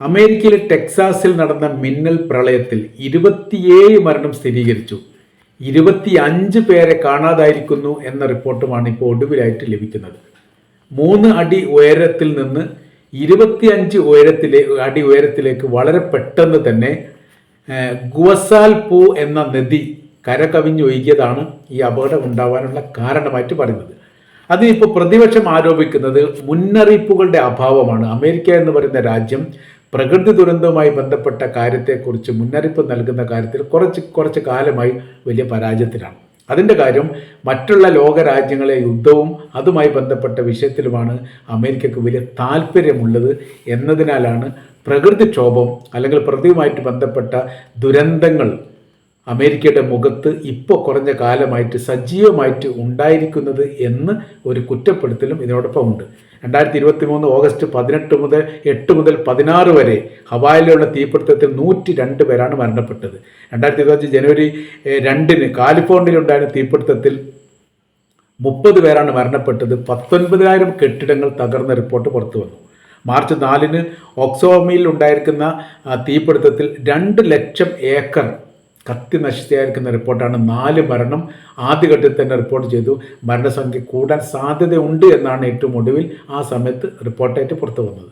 അമേരിക്കയിലെ ടെക്സാസിൽ നടന്ന മിന്നൽ പ്രളയത്തിൽ ഇരുപത്തിയേഴ് മരണം സ്ഥിരീകരിച്ചു. ഇരുപത്തി അഞ്ച് പേരെ കാണാതായിരിക്കുന്നു എന്ന റിപ്പോർട്ടുമാണ് ഇപ്പോൾ ഒടുവിലായിട്ട് ലഭിക്കുന്നത്. മൂന്ന് അടി ഉയരത്തിൽ നിന്ന് ഇരുപത്തിയഞ്ച് ഉയരത്തിലെ അടി ഉയരത്തിലേക്ക് വളരെ പെട്ടെന്ന് തന്നെ ഗുവസാൽ പൂ എന്ന നദി കരകവിഞ്ഞൊഴുകിയതാണ് ഈ അപകടം ഉണ്ടാവാനുള്ള കാരണമായിട്ട് പറയുന്നത്. അതിനിപ്പോൾ പ്രതിപക്ഷം ആരോപിക്കുന്നത് മുന്നറിയിപ്പുകളുടെ അഭാവമാണ്. അമേരിക്ക എന്ന് പറയുന്ന രാജ്യം പ്രകൃതി ദുരന്തവുമായി ബന്ധപ്പെട്ട കാര്യത്തെക്കുറിച്ച് മുന്നറിയിപ്പ് നൽകുന്ന കാര്യത്തിൽ കുറച്ച് കുറച്ച് കാലമായി വലിയ പരാജയത്തിലാണ്. അതിന്റെ കാര്യം മറ്റുള്ള ലോകരാജ്യങ്ങളെ യുദ്ധവും അതുമായി ബന്ധപ്പെട്ട വിഷയത്തിലുമാണ് അമേരിക്കക്ക് വലിയ താല്പര്യമുള്ളത് എന്നതിനാലാണ് പ്രകൃതിക്ഷോഭം അല്ലെങ്കിൽ പ്രകൃതിയുമായിട്ട് ബന്ധപ്പെട്ട ദുരന്തങ്ങൾ അമേരിക്കയുടെ മുഖത്ത് ഇപ്പോൾ കുറഞ്ഞ കാലമായിട്ട് സജീവമായിട്ട് ഉണ്ടായിരിക്കുന്നത് എന്ന് ഒരു കുറ്റപ്പെടുത്തലും ഇതിനോടൊപ്പം ഉണ്ട്. രണ്ടായിരത്തി ഇരുപത്തി മൂന്ന് ഓഗസ്റ്റ് പതിനെട്ട് മുതൽ എട്ട് മുതൽ പതിനാറ് വരെ ഹവായിലുള്ള തീപിടുത്തത്തിൽ നൂറ്റി രണ്ട് പേരാണ് മരണപ്പെട്ടത്. രണ്ടായിരത്തി ഇരുപത്തി ജനുവരി രണ്ടിന് കാലിഫോർണിയയിലുണ്ടായിരുന്ന തീപിടുത്തത്തിൽ മുപ്പത് പേരാണ് മരണപ്പെട്ടത്. പത്തൊൻപതിനായിരം കെട്ടിടങ്ങൾ തകർന്ന റിപ്പോർട്ട് പുറത്തു വന്നു. മാർച്ച് നാലിന് ഓക്സോമിയിൽ ഉണ്ടായിരിക്കുന്ന തീപിടുത്തത്തിൽ രണ്ട് ലക്ഷം ഏക്കർ കത്തി നശിച്ചായിരിക്കുന്ന റിപ്പോർട്ടാണ്. നാല് മരണം ആദ്യഘട്ടത്തിൽ തന്നെ റിപ്പോർട്ട് ചെയ്തു. മരണസംഖ്യ കൂടാൻ സാധ്യതയുണ്ട് എന്നാണ് ഏറ്റവും ഒടുവിൽ ആ സമയത്ത് റിപ്പോർട്ടായിട്ട് പുറത്തു വന്നത്.